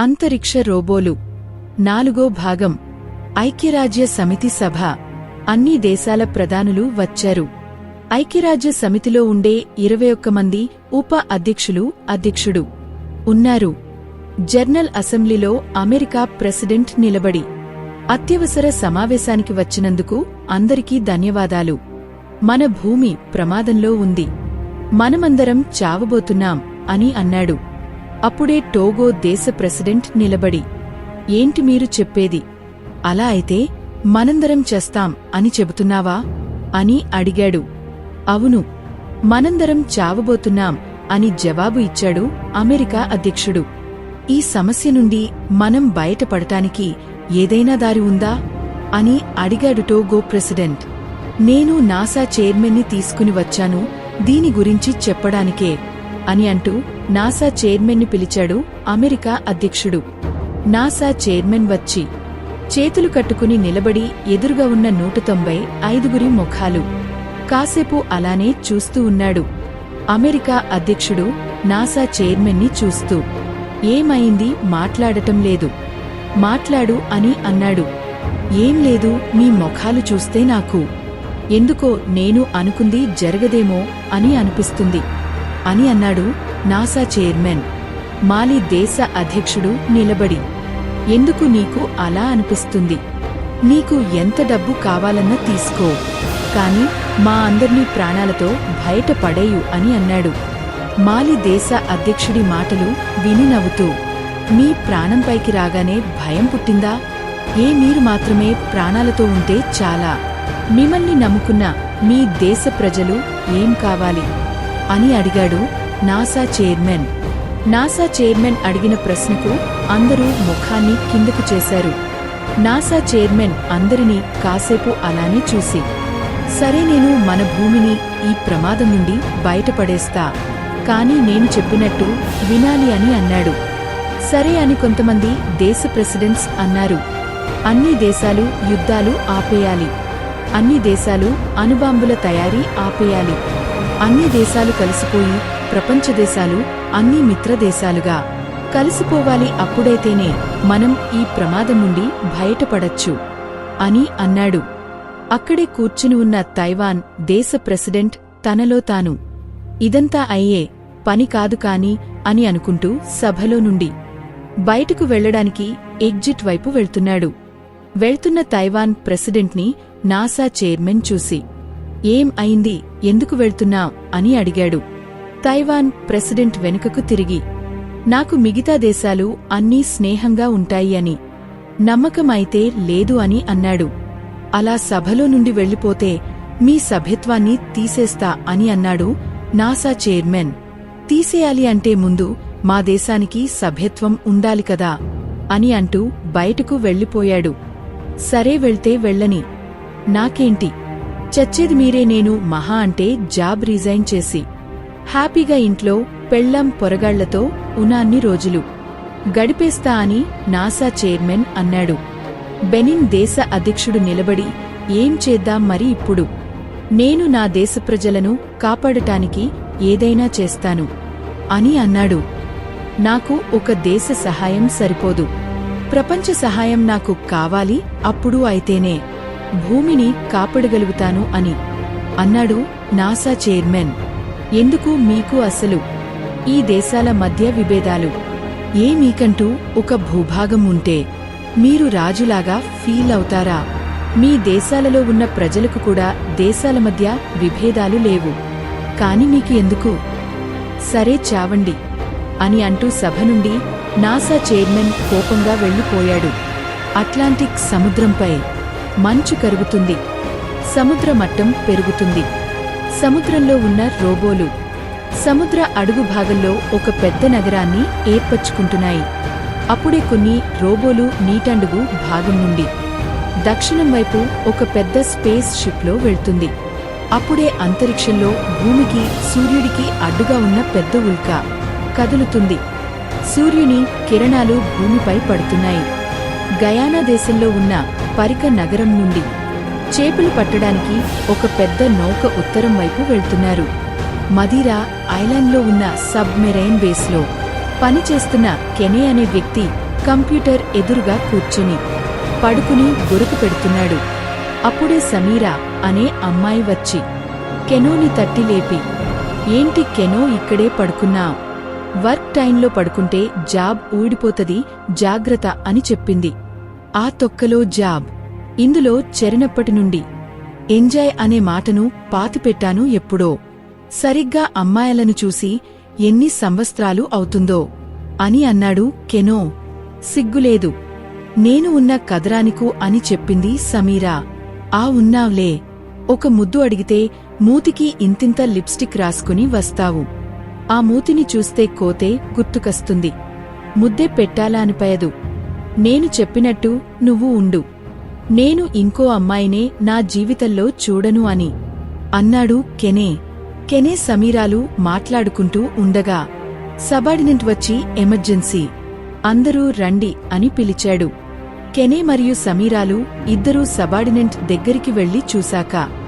అంతరిక్ష రోబోలు. నాలుగో భాగం. ఐక్యరాజ్య సమితి సభ. అన్ని దేశాల ప్రధానులు వచ్చారు. ఐక్యరాజ్య సమితిలో ఉండే ఇరవై ఒక్క మంది ఉప అధ్యక్షులు అధ్యక్షుడు ఉన్నారు. జర్నల్ అసెంబ్లీలో అమెరికా ప్రెసిడెంట్ నిలబడి అత్యవసర సమావేశానికి వచ్చినందుకు అందరికీ ధన్యవాదాలు. మన భూమి ప్రమాదంలో ఉంది. మనమందరం చావబోతున్నాం అని అన్నాడు. అప్పుడే టోగో దేశ ప్రెసిడెంట్ నిలబడి ఏంటి మీరు చెప్పేది? అలా అయితే మనందరం చేస్తాం అని చెబుతున్నావా? అని అడిగాడు. అవును మనందరం చావబోతున్నాం అని జవాబు ఇచ్చాడు అమెరికా అధ్యక్షుడు. ఈ సమస్య నుండి మనం బయటపడటానికి ఏదైనా దారి ఉందా? అని అడిగాడు టోగో ప్రెసిడెంట్. నేను నాసా చైర్మన్ని తీసుకుని వచ్చాను దీని గురించి చెప్పడానికే అని అంటూ నాసా చైర్మన్ని పిలిచాడు అమెరికా అధ్యక్షుడు. నాసా చైర్మన్ వచ్చి చేతులు కట్టుకుని నిలబడి ఎదురుగా ఉన్న నూట తొంభై ఐదుగురి ముఖాలు. కాసేపు అలానే చూస్తూ ఉన్నాడు. అమెరికా అధ్యక్షుడు నాసా చైర్మన్ని చూస్తూ ఏమైంది మాట్లాడటం లేదు. మాట్లాడు అని అన్నాడు. ఏం లేదు మీ ముఖాలు చూస్తే నాకు. ఎందుకో నేను అనుకుంది జరగదేమో అని అనిపిస్తుంది. అని అన్నాడు నాసా చైర్మన్. మాలి దేశ అధ్యక్షుడు నిలబడి ఎందుకు నీకు అలా అనిపిస్తుంది? నీకు ఎంత డబ్బు కావాలన్నా తీసుకో. కాని మా అందర్నీ ప్రాణాలతో బయట పడేయు అని అన్నాడు. మాలి దేశ అధ్యక్షుడి మాటలు విని నవ్వుతూ మీ ప్రాణంపైకి రాగానే భయం పుట్టిందా? ఏ మీరు మాత్రమే ప్రాణాలతో ఉంటే చాలా. మిమ్మల్ని నమ్ముకున్న మీ దేశ ప్రజలు ఏం కావాలి? అని అడిగాడు నాసా చైర్మన్. నాసా చైర్మన్ అడిగిన ప్రశ్నకు అందరూ ముఖాన్ని కిందకు చేశారు. నాసా చైర్మన్ అందరినీ కాసేపు అలానే చూసి సరే నేను మన భూమిని ఈ ప్రమాదం నుండి బయటపడేస్తా కానీ నేను చెప్పినట్టు వినాలి అని అన్నాడు. సరే అని కొంతమంది దేశ ప్రెసిడెంట్స్ అన్నారు. అన్ని దేశాలు యుద్ధాలు ఆపేయాలి. అన్ని దేశాలు అణుబాంబుల తయారీ ఆపేయాలి. అన్ని దేశాలు కలిసిపోయి ప్రపంచ దేశాలు అన్ని మిత్రదేశాలుగా కలిసిపోవాలి అప్పుడైతేనే మనం ఈ ప్రమాదం నుండి బయటపడచ్చు అని అన్నాడు. అక్కడే కూర్చుని ఉన్న తైవాన్ దేశ ప్రెసిడెంట్ తనలో తాను. ఇదంతా అయ్యే పని కాదు కాని అని అనుకుంటూ సభలో నుండి బయటకు వెళ్ళడానికి ఎగ్జిట్ వైపు వెళ్తున్నాడు. వెళ్తున్న తైవాన్ ప్రెసిడెంట్ని నాసా చైర్మన్ చూసి ఏం అయింది? ఎందుకు వెళ్తున్నా? అని అడిగాడు. తైవాన్ ప్రెసిడెంట్ వెనుకకు తిరిగి నాకు మిగతా దేశాలు అన్నీ స్నేహంగా ఉంటాయి అని నమ్మకమైతే లేదు అని అన్నాడు. అలా సభలో నుండి వెళ్ళిపోతే మీ సభ్యత్వాన్ని తీసేస్తా అని అన్నాడు నాసా చైర్మన్. తీసేయాలి అంటే ముందు మా దేశానికి సభ్యత్వం ఉండాలి కదా అని అంటూ బయటకు వెళ్ళిపోయాడు. సరే వెళ్తే వెళ్ళని. నాకేంటి? చచ్చేది మీరే నేను మహా అంటే జాబ్ రిజైన్ చేసి. హ్యాపీగా ఇంట్లో పెళ్ళం పొరగాళ్ళతో ఉనాన్ని రోజులు. గడిపేస్తా అని నాసా చైర్మన్ అన్నాడు. బెనిన్ దేశ అధ్యక్షుడు నిలబడి ఏం చేద్దాం మరి ఇప్పుడు? నేను నా దేశ ప్రజలను కాపాడటానికి ఏదైనా చేస్తాను అని అన్నాడు. నాకు ఒక దేశ సహాయం సరిపోదు. ప్రపంచ సహాయం నాకు కావాలి అప్పుడు అయితేనే. భూమిని కాపాడగలుగుతాను అని. అన్నాడు నాసా చైర్మన్. ఎందుకు మీకు అసలు? ఈ దేశాల మధ్య విభేదాలు. ఏ మీకంటూ ఒక భూభాగం ఉంటే మీరు రాజులాగా ఫీల్ అవుతారా? మీ దేశాలలో ఉన్న ప్రజలకు కూడా దేశాల మధ్య విభేదాలు లేవు. కాని మీకు ఎందుకు? సరే చావండి అని అంటూ సభ నుండి నాసా చైర్మన్ కోపంగా వెళ్ళిపోయాడు అట్లాంటిక్ సముద్రంపై మంచు కరుగుతుంది. సముద్ర మట్టం పెరుగుతుంది. సముద్రంలో ఉన్న రోబోలు సముద్ర అడుగు భాగంలో ఒక పెద్ద నగరాన్ని ఏర్పరచుకుంటున్నాయి. అప్పుడే కొన్ని రోబోలు నీటండుగు భాగం నుండి దక్షిణం వైపు ఒక పెద్ద స్పేస్ షిప్లో వెళ్తుంది. అప్పుడే అంతరిక్షంలో భూమికి సూర్యుడికి అడ్డుగా ఉన్న పెద్ద ఉల్క కదులుతుంది. సూర్యుని కిరణాలు భూమిపై పడుతున్నాయి. గయానా దేశంలో ఉన్న పరిక నగరం నుండి చేపలు పట్టడానికి ఒక పెద్ద నౌక ఉత్తరం వైపు వెళ్తున్నారు. మదిరా ఐలాండ్లో ఉన్న సబ్మెరైన్ బేస్లో పనిచేస్తున్న కెనే అనే వ్యక్తి కంప్యూటర్ ఎదురుగా కూర్చుని పడుకుని గురుకు పెడుతున్నాడు. అప్పుడే సమీరా అనే అమ్మాయి వచ్చి కెనోని తట్టి లేపి ఏంటి కెనో ఇక్కడే పడుకున్నా వర్క్ టైంలో పడుకుంటే జాబ్ ఊడిపోతది జాగ్రత్త అని చెప్పింది. ఆ తొక్కలో జాబ్. ఇందులో చెరినప్పటి నుండి. ఎంజాయ్ అనే మాటను పాతిపెట్టాను ఎప్పుడో. సరిగ్గా అమ్మాయిలను చూసి ఎన్ని సంవత్సరాలు అవుతుందో అని అన్నాడు కెనో. సిగ్గులేదు. నేను ఉన్న కదరానికు అని చెప్పింది సమీరా. ఆ ఉన్నావ్లే. ఒక ముద్దు అడిగితే మూతికి ఇంతింత లిప్స్టిక్ రాసుకుని వస్తావు. ఆ మూతిని చూస్తే కోతే గుర్తుకస్తుంది. ముద్దే పెట్టాలా అనిపయదు. నేను చెప్పినట్టు నువ్వు ఉండు. నేను ఇంకో అమ్మాయినే నా జీవితంలో చూడను అని. అన్నాడు కెనే. కెనే సమీరాలు మాట్లాడుకుంటూ ఉండగా సబార్డినెంట్ వచ్చి ఎమర్జెన్సీ. అందరూ రండి అని పిలిచాడు. కెనే మరియు సమీరాలు ఇద్దరూ సబార్డినెంట్ దగ్గరికి వెళ్ళి చూశాక